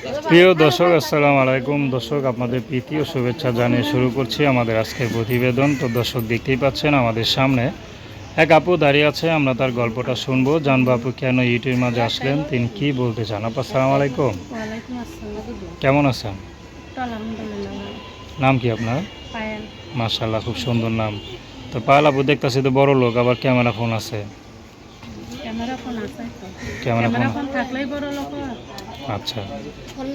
প্রিয় দর্শক আসসালাম আলাইকুম। দর্শক আপনাদের প্রীতি ও শুভেচ্ছা জানিয়ে শুরু করছি আমাদের আজকের প্রতিবেদন। তো দর্শক দেখতেই পাচ্ছেন আমাদের সামনে এক আপু দাঁড়িয়ে আছে। আমরা তার গল্পটা শুনব। জানব আপু কেন ইউটিউবের মাঝে আসলেন? তিনি কি বলতে চান? আপু আসসালামু আলাইকুম। কেমন আছেন। নাম কি আপনার? মার্শাল্লাহ খুব সুন্দর নাম। তো পায়েল আপু দেখতেছি তো বড় লোক আবার ক্যামেরা ফোন আছে। ক্যামেরা ফোন আছে তো। Camera phone. থাকলেই বড় লোক। আচ্ছা।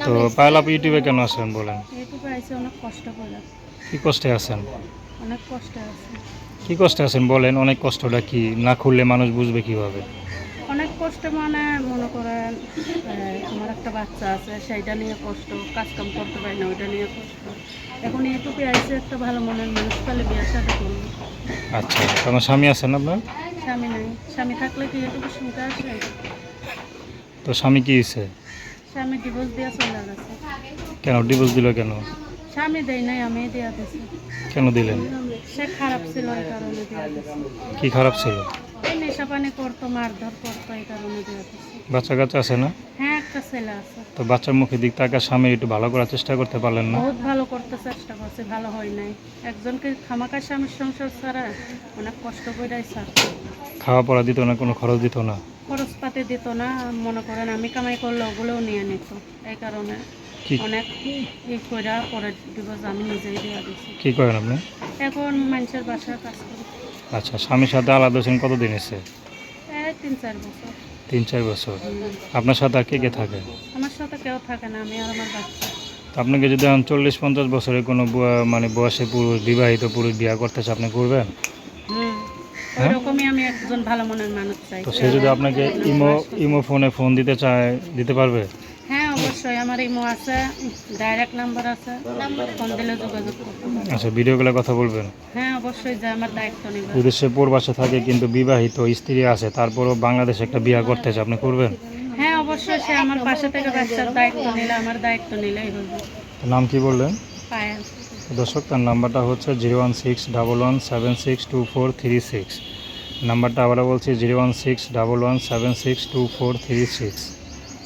তো পায়েল আপু ইউটিউবে কেন আসলেন বলেন? এইটুকু আইসে অনেক কষ্ট করে। কি কষ্টে আছেন? অনেক কষ্ট আছে। কি কষ্টে আছেন বলেন? অনেক কষ্টটা কি? না খুললে মানুষ বুঝবে কীভাবে? অনেক কষ্ট মানে মনে করেন আমার একটা বাচ্চা আছে সেইটা নিয়ে কষ্ট কাজ কাম করতে পারি না ওইটা নিয়ে কষ্ট। এখন এইটুকু আইসে একটা ভালো মনের মানুষ সাথে করব। আচ্ছা তোমার স্বামী আছেন আপনার? স্বামী নাই। স্বামী থাকলে কি এটুকু আসে তো স্বামী কি হয়েছে স্বামী ডিভোর্স দিয়ে চলে গেছে। কেন? ডিভোর্স দিল কেন? স্বামী দেয় নাই আমি দিয়া দিছি। কেন দিলেন? সে খারাপ ছিল এই কারণে দিছি। কি খারাপ ছিল? এই নেশা পানি করতো মারধর করতো এই কারণে দিছি। বাচ্চা কাচ্চা আছে না? হ্যাঁ একটা ছেলে আছে। তো বাচ্চার মুখে দিক তাকে স্বামী একটু ভালো করার চেষ্টা করতে পারলেন না? বহুত ভালো করতে চেষ্টা করছে ভালো হয় নাই। একজনকে খামাকা স্বামীর সংসার ছাড়া অনেক কষ্ট করে ছাড়তো খাওয়া পড়া দিত না কোনো খরচ দিত না? খরচ পাতি দিত না মনে করেন আমি কামাই করলে ওগুলোও নিয়ে নিত। এই কারণে কি? অনেক ই করে পরে দিবস আমি নিজেই দিছি। কি করেন আপনি? এখন মানুষের বাসায় কাজ করি। আচ্ছা স্বামীর সাথে আলাদা হয়েছেন কতদিন এসে? তিন চার বছর। তিন চার বছর। আপনার সাথে আর কে কে থাকে? আমার সাথে কেউ থাকে না আমি আর আমার বাচ্চা। তো আপনাকে যদি আমি চল্লিশ পঞ্চাশ বছরের কোনো বুয়া- মানে বয়সে পুরুষ বিবাহিত পুরুষ বিয়ে করতে চাই আপনি করবেন? হ্যাঁ? আমি একজন ভালো মনের মানুষ চাই। তো সে যদি আপনাকে ইমো ইমো ফোনে ফোন দিতে চায় দিতে পারবে? অবশ্যই আমার ইমো আছে ডাইরেক্ট নাম্বার আছে। ফোন দিলে যোগাযোগ আচ্ছা ভিডিওগুলো কথা বলবেন? হ্যাঁ অবশ্যই যে আমার দায়িত্ব নেবে। বিদেশে প্রবাসে থাকে কিন্তু বিবাহিত স্ত্রী আছে তারপরও বাংলাদেশে একটা বিয়ে করতে চায় আপনি করবেন? হ্যাঁ অবশ্যই সে আমার পাশে থেকে বাচ্চার দায়িত্ব নিলে আমার দায়িত্ব নিলেই হবে। নাম কি বললেন? পায়েল। দর্শক তার নাম্বারটা হচ্ছে zero one six double one seven six two four three six. নাম্বারটা আবার বলছি zero one six double one seven six two four three six.